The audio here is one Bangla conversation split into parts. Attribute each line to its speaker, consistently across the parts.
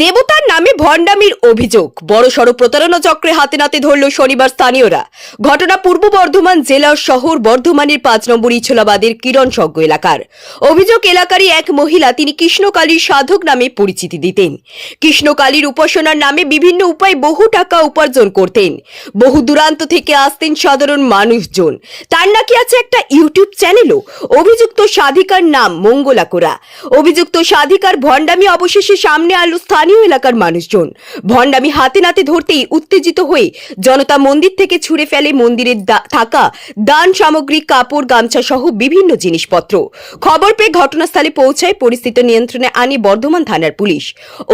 Speaker 1: দেবতার নামে ভণ্ডামির অভিযোগ। বড় বড়সড় প্রতারণা চক্রে হাতে নাতে ধরল শনিবার স্থানীয়রা। ঘটনা পূর্ব বর্ধমান জেলার শহর বর্ধমানের পাঁচ নম্বর ইছলাবাদের কিরণসজ্ঞ এলাকার। অভিযোগ, এলাকারই এক মহিলা তিনি কৃষ্ণকালীর সাধক নামে পরিচিতি দিতেন। কৃষ্ণকালীর উপাসনার নামে বিভিন্ন উপায়ে বহু টাকা উপার্জন করতেন। বহু দূরান্ত থেকে আসতেন সাধারণ মানুষজন। তার নাকি আছে একটা ইউটিউব চ্যানেলও। অভিযুক্ত সাধিকার নাম মঙ্গলা কোরা অভিযুক্ত সাধিকার ভণ্ডামি অবশেষে সামনে আলো স্থানীয় এলাকার মানুষজন। ভণ্ডামি হাতে নাতে ধরতেই উত্তেজিত হয়ে জনতা মন্দির থেকে ছুঁড়ে ফেলে মন্দিরের থাকা দান সামগ্রী, কাপড়, গামছা সহ বিভিন্ন জিনিসপত্র। খবর পেয়ে ঘটনাস্থলে পৌঁছায় পরিস্থিতি নিয়ন্ত্রণে আনে বর্ধমান থানার পুলিশ।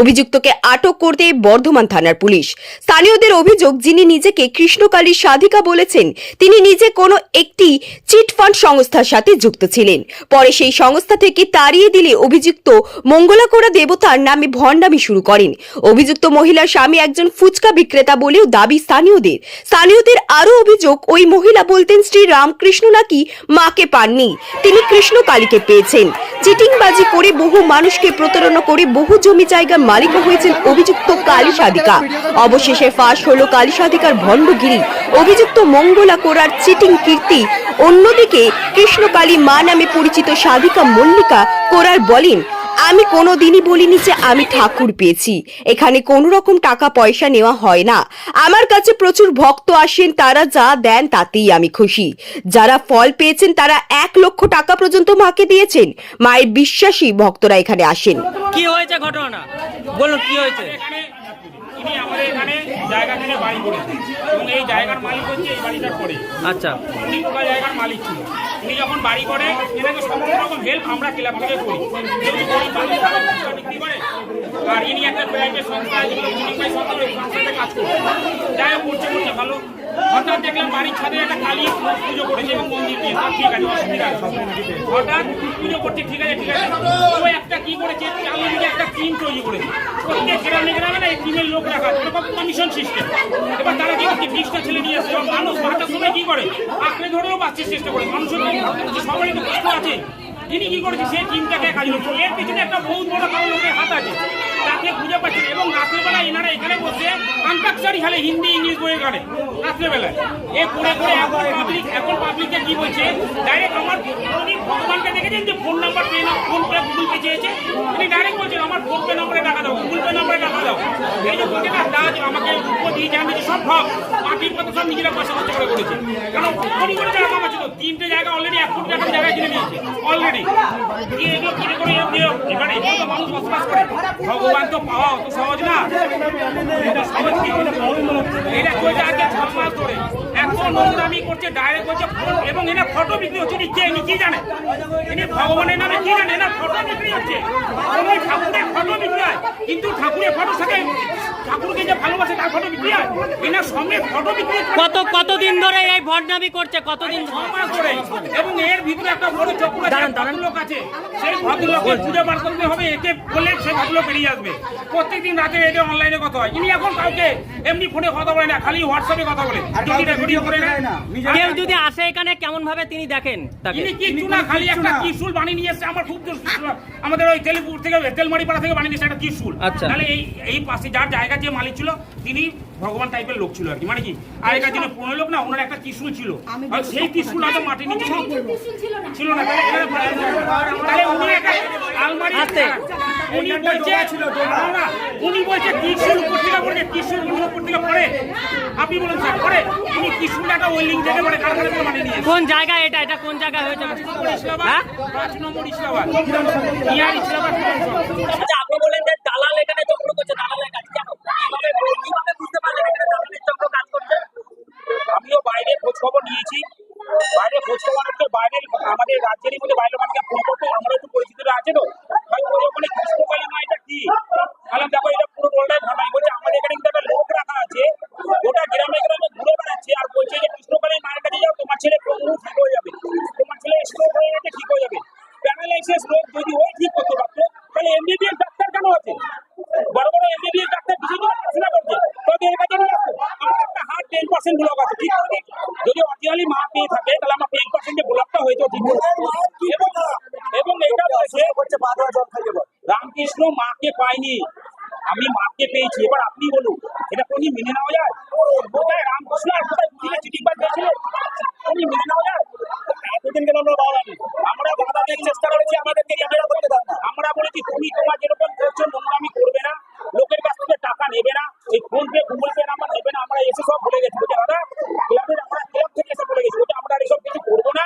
Speaker 1: অভিযুক্তকে আটক করতে বর্ধমান থানার পুলিশ। স্থানীয়দের অভিযোগ, যিনি নিজেকে কৃষ্ণকালীর সাধিকা বলেছেন, তিনি নিজে কোনো একটি চিটফান্ড সংস্থার সাথে যুক্ত ছিলেন। পরে সেই সংস্থা থেকে তাড়িয়ে দিলে অভিযুক্ত মঙ্গলাকোড়া দেবতার নামে ভণ্ডামি শুরু করেন। অভিযুক্ত মহিলার স্বামী একজন ফুচকা বিক্রেতা বলেও দাবি স্থানীয়দের। স্থানীয়দের আরও অভিযোগ, ওই মহিলা বলতেন শ্রী রামকৃষ্ণ নাকি মাকে পাননি। তিনি কৃষ্ণ কালীকে পেয়েছেন। চিটিংবাজি করে বহু মানুষকে প্রতারণা করে বহু জমি জায়গার মালিক হয়েছেন অভিযুক্ত কালী সাধিকা। অবশেষে ফাঁস হলো কালী সাধিকার ভণ্ডগিরি। অভিযুক্ত মঙ্গলা কোরার চিটিং কীর্তি। অন্যদিকে কৃষ্ণকালী মা নামে পরিচিত সাধিকা মল্লিকা কোরার বলেন আমি কোনো দিনই বলিনি যে আমি ঠাকুর পেয়েছি। এখানে কোনো রকম টাকা পয়সা নেওয়া হয় না। আমার কাছে প্রচুর ভক্ত আসেন, তারা যা দেন তাতেই আমি খুশি। যারা ফল পেয়েছেন, তারা এক লক্ষ টাকা পর্যন্ত মাকে দিয়েছেন। মায়ের বিশ্বাসী ভক্তরা এখানে আসেন।
Speaker 2: কি হয়েছে ঘটনা? বলুন, কি হয়েছে?
Speaker 3: ইনি আমাদের এখানে জায়গা কিনে বাড়ি করেছেন। এবং এই জায়গার মালিক হচ্ছে এই বাড়িটার পরে।
Speaker 2: আচ্ছা।
Speaker 3: উনি গোটা জায়গার মালিক ছিল। উনি যখন বাড়ি করে এনাকে সমস্ত রকম হেল্প আমরা ক্লাব থেকে করি। যেহেতু গরিব মানুষ বিক্রি করে আর ইনি একটা প্রাইভেট সংস্থা যেগুলো সংস্থা কাজ করে যাই হোক করছে করছে ভালো। হঠাৎ দেখলাম বাড়ির ছাদে একটা কালী পুজো করেছে এবং মন্দির দিয়ে। ঠিক আছে, অসুবিধা হঠাৎ পুজো করছে, ঠিক আছে ঠিক আছে। ও একটা কি করেছে চালের দিকে একটা টিম তৈরি করেছে। প্রত্যেক গ্রামে গ্রামে না এই টিমের লোক রাখা আছে। এরকম কমিশন সিস্টেম এবার তারা কি বিশটা ছেলে নিয়ে আসছে। মানুষ বাঁচার সময় কি করে? আঁকড়ে ধরেও বাঁচতে চেষ্টা করে। মানুষের তো তো কষ্ট আছে। তিনি কি করেছে, সেই টিমটাকে কাজ করছে। এর পিছনে একটা বহুত বড় কারণ লোকের হাত আছে। তাকে খুঁজে পাচ্ছে এবং রাত্রেবেলা এনারা এখানে বসে আন্তাক্ষরি খেলে হিন্দি, ইংলিশ বইয়ে গানে। রাত্রেবেলায়। এ করে করে এখন পাবলিক এখন পাবলিককে কি বলছে? ডাইরেক্ট আমার উনি ভগবানকে দেখেছেন যে ফোন নাম্বার পেয়ে না ফোন করে গুগল পে চেয়েছে। তিনি ডাইরেক্ট বলছেন আমার ফোন পে নম্বরে টাকা দাও গুগল পে নম্বরে টাকা দাও। এই যে বলছে না দাজ আমাকে উপর দিয়ে আমি যে সব ভাব মাটির কথা সব নিজেরা পয়সা খরচ করে করেছে। কারণ কোটি কোটি টাকা কামাচ্ছে তিনটে জায়গা টাকার জায়গায় কিনে নিয়েছে অলরেডি এগুলো কিনে করে এবারে এগুলো তো মানুষ বসবাস করে। ভগবান তো পাওয়া অত সহজ না। এটা সহজ কি? এটা কেউ আজকে? ছ মাস ধরে। এত নোংরামি করছে ডাইরেক্ট করছে ফোন এবং এনে ফটো বিক্রি হচ্ছে। ইনি কে ইনি কি জানে? ইনি ভগবানের নামে কি জানে? না ফটো বিক্রি হচ্ছে। উনি ঠাকুরের ফটো বিক্রি হয়। কিন্তু ঠাকুরের সাথে ঠাকুরকে যে ভালোবাসে তার ফটো বিক্রি হয়। এনার সঙ্গে ফটো বিক্রি
Speaker 2: কত কতদিন ধরে এই ভণ্ডামি করছে? কতদিন
Speaker 3: ধরে? এবং এর ভিতরে একটা বড় চক্র আছে। ভদ্রলোক আছে। সেই ভদ্রলোকের খুঁজে বার করতে হবে। একে বললে সেই ভদ্রলোক বেরিয়ে আসবে। প্রত্যেকদিন রাতে এটা অনলাইনে কথা হয়। ইনি এখন কাউকে এমনি ফোনে কথা বলে না খালি হোয়াটসঅ্যাপে কথা বলে। যদি রেকর্ডিং করে না
Speaker 2: কেউ যদি আসে এখানে কেমন ভাবে তিনি দেখেন তাকে?
Speaker 3: কিচ্ছু না খালি একটা ত্রিশুল বানিয়ে নিয়ে এসছে? আমার খুব আমাদের ওই তেলপুর থেকে তেলমারি পাড়া থেকে বানিয়ে নিয়েছে একটা ত্রিশুল
Speaker 2: আচ্ছা।
Speaker 3: তাহলে এই এই পাশে যার জায়গা যে মালিক ছিল তিনি ভগবান টাইপের লোক ছিল আর কি। মানে কি? আগেকার দিনে পুরনো লোক না ওনার একটা ত্রিশুল ছিল। আর সেই ত্রিশুল হয়তো মাটি নিচে ছিল না। তাহলে উনি একটা আলমারি। উনি বলছে উনি বলছে ত্রিশুল উপর থেকে পড়ে ত্রিশুল উনি উপর থেকে পড়ে। আপনি বলুন স্যার পড়ে। উনি ত্রিশুল একটা ওই লিঙ্ক থেকে পড়ে কারখানা থেকে বানিয়ে নিয়ে
Speaker 2: কোন জায়গা এটা? এটা কোন জায়গা হয়েছে? হ্যাঁ?
Speaker 3: পাঁচ নম্বর ইসলামাবাদ ইয়ার ইসলামাবাদ
Speaker 2: আচ্ছা আপনি বলেন
Speaker 3: এবং এটা বলেছে রামকৃষ্ণ মাকে পায়নি। আমি মাপকে পেয়েছি। এবার আপনি বলুন এটা কোনো মেনে নেওয়া যায়? কোথায় রামকৃষ্ণ আর কোথায় চিঠি পাঠ পেয়েছিল কোনো মেনে নেওয়া যায়? এতদিন কেন আমরা বাধা দিই আমরা বাধা দেওয়ার চেষ্টা করেছি আমাদেরকে করতে আমরা বলেছি তুমি তোমার যেরকম করছ নোংরামি করবে না লোকের কাছ থেকে টাকা নেবে না এই PhonePe Google Pay number নেবে না আমরা এসে সব বলে গেছি বলছি দাদা ক্লাবের আমরা ক্লাব থেকে এসে বলে গেছি বলছি আমরা আর এসব কিছু করব না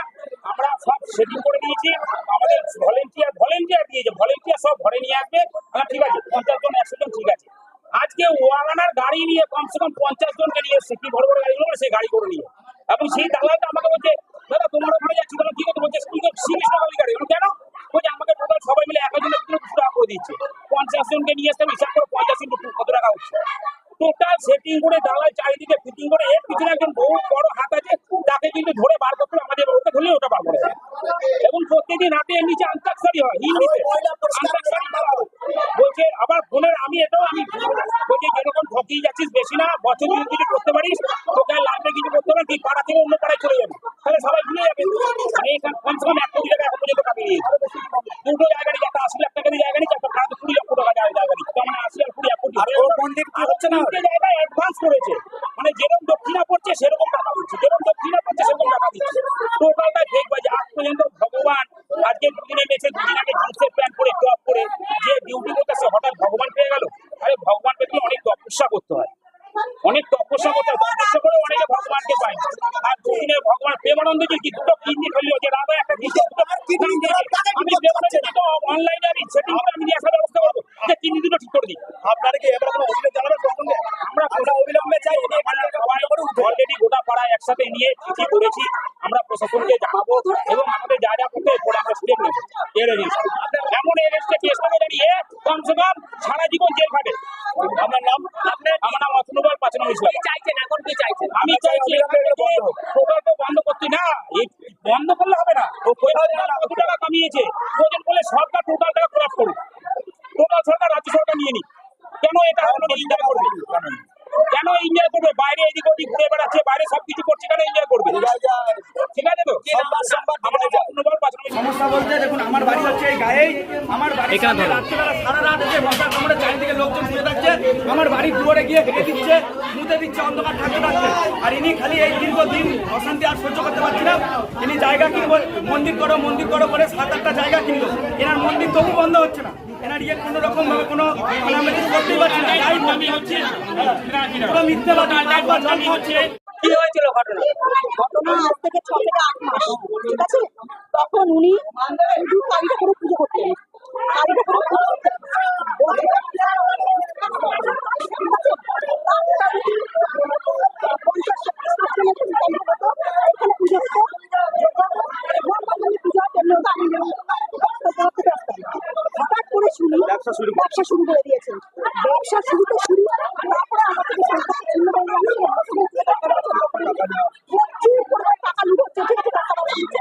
Speaker 3: আমরা সব সেটিং করে দিয়েছি আমাদের ভলেন্টিয়ার ভলেন্টিয়ার দিয়েছে ভলেন্টিয়ার সব ঘরে নিয়ে আসবে হ্যাঁ ঠিক আছে পঞ্চাশ জন একশো জন ঠিক আছে আজকে ওয়াগানার গাড়ি নিয়ে কমসে কম পঞ্চাশ জনকে নিয়ে এসছে কি বড় বড় গাড়িগুলো করে সেই গাড়ি করে নিয়ে এবং সেই দালালটা আমাকে বলছে, দাদা, তোমার ওখানে যাচ্ছি তখন কি করতে বলছে স্কুল গাড়ি? কেন? বলছে, আমাকে টোটাল সবাই মিলে এক পিছনে দুশো টাকা করে দিচ্ছে পঞ্চাশ জনকে নিয়ে এসে হিসাব করে পঞ্চাশ জন কত টাকা হচ্ছে? টোটাল সেটিং করে দালাল চারিদিকে ফিটিং করে, এর পিছনে একজন বহু বড় হাত আছে, তাকে কিন্তু ধরে বার করতে আমাদের ওকে ধরলে ওটা বার করে। এবং প্রত্যেকদিন এর নিচে আন্তাক্ষরি হয়, হিন্দিতে। আন্তাক্ষরি বলছে আবার ফোনের আমি এটাও আমি বলছে যেরকম ঠকিয়ে যাচ্ছিস বেশি না বছর যদি কিছু করতে পারিস তোকে আর লাইফে কিছু করতে পারিস তুই পাড়া থেকে অন্য পাড়ায় চলে যাবে। তাহলে সবাই ভুলে যাবে। আমি এখানে কমসে কম এক কোটি টাকা এখন পর্যন্ত নিয়েছি দুটো জায়গা নিয়ে একটা আশি লাখ টাকা দিয়ে জায়গা নিচ্ছে একটা প্রায় কুড়ি লক্ষ টাকা জায়গা জায়গা নিচ্ছে মানে আশি আর কুড়ি এক কোটি। মন্দির কি হচ্ছে না জায়গায় অ্যাডভান্স করেছে। মানে যেরকম দক্ষিণা পড়ছে সেরকম টাকা দিচ্ছে যেরকম দক্ষিণা পড়ছে সেরকম টাকা দিচ্ছে টোটালটা ঠিক বাজে আজ পর্যন্ত ভগবান আজকে দুদিনে মেসে দুদিন আগে জিন্সের প্যান্ট পরে টপ করে যে ডিউটি করতেছে হঠাৎ ভগবান পেয়ে গেল আরে ভগবান পেতে অনেক তপস্যা করতে হয় অনেক তপস্যা করতে হয় তপস্যা করে অনেকে ভগবানকে পায় আর দুদিনে ভগবান প্রেমানন্দ যে কি দুটো কিডনি ফেলল যে রাধা একটা কিডনি দুটো কিডনি দিয়েছে আমি প্রেমানন্দ তো অনলাইনে আমি সেটিং করে আমি আসার ব্যবস্থা করব তিন দিনও ঠিক করে দিই। আপনারা কি এবার কোনো অভিযোগ জানাবেন প্রসঙ্গে আমরা গোটা অবিলম্বে চাই অলরেডি গোটা পাড়া একসাথে নিয়ে চিঠি করেছি আমরা প্রশাসনকে জানাব এবং আমাদের যা যা করতে পরে আমরা স্টেপ নেব এর এগেন্স্ট এমন এগেন্স্টে কেস নেব দাঁড়িয়ে কমসে কম সারা জীবন জেল খাটে আপনার নাম আমার নাম অতনুবল পাঁচ নম্বর ইসলাম
Speaker 2: চাইছেন এখন কি চাইছেন
Speaker 3: আমি চাইছি টোটাল তো বন্ধ করতে না এই বন্ধ করলে হবে না ও কত টাকা কামিয়েছে প্রয়োজন বলে সরকার টোটাল টাকা খরচ করুক টোটাল সরকার রাজ্য সরকার নিয়ে নিক কেন এটা কোনো ইন্ডিয়া করবে কেন ইন্ডিয়া করবে বাইরে এদিক ওদিক ঘুরে বেড়াচ্ছে বাইরে সবকিছু করছে করবে। ঠিক আছে। তো? আমরা অতনুবল পাঁচ নম্বর ইসলাম।
Speaker 4: সমস্যা বলতে দেখুন আমার বাড়ি হচ্ছে এই গায়েই। আমার বাড়ি রাত্রিবেলা সারা রাত যে মশার কামড়ে চারিদিকে লোকজন শুয়ে থাকছে। আমার বাড়ির দুয়ারে গিয়ে হেঁটে দিচ্ছে মুতে দিচ্ছে অন্ধকার থাকতে থাকতে। আর ইনি খালি এই দীর্ঘদিন অশান্তি আর সহ্য করতে পারছি না। ইনি জায়গা কিনবো মন্দির করো মন্দির করো করে সাত আটটা জায়গা কিনলো। এনার মন্দির তবু বন্ধ হচ্ছে না। এনার ইয়ে কোনো রকম ভাবে কোনো মানে করতেই পারছি না।
Speaker 3: হচ্ছে।
Speaker 4: মিথ্যে
Speaker 3: হচ্ছে।
Speaker 2: কি হয়েছিল ঘটনা?
Speaker 5: ঘটনা আজ থেকে ছ থেকে আট মাস ঠিক আছে? তখন উনি শুধু কালীটা করে পুজো করতেন। কালীটা করে পুজো করতেন। করে ব্যবসা শুরু করে দিয়েছেন। ব্যবসা শুরু তো শুরু তারপরে আমার থেকে সরকার ছিন্ন হয়ে গেল। প্রচুর পরিমাণে টাকা লুট হচ্ছে, ঠিক আছে, টাকা পয়সা দিচ্ছে।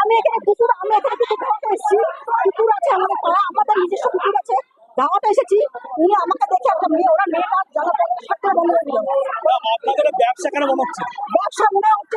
Speaker 5: আমি এখানে কুকুর আমি এখানে কুকুর ধরতে এসেছি। কুকুর আছে আমাদের পাড়া আমাদের নিজস্ব কুকুর আছে। দাওয়াতে এসেছি। উনি আমাকে দেখে একটা মেয়ে ওরা মেয়েটা জ্বালা পড়ে সাত করে বন্ধ করে দিল
Speaker 4: ব্যবসা কেন মনে হচ্ছে?
Speaker 5: ব্যবসা মনে হচ্ছে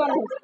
Speaker 5: কোনো মত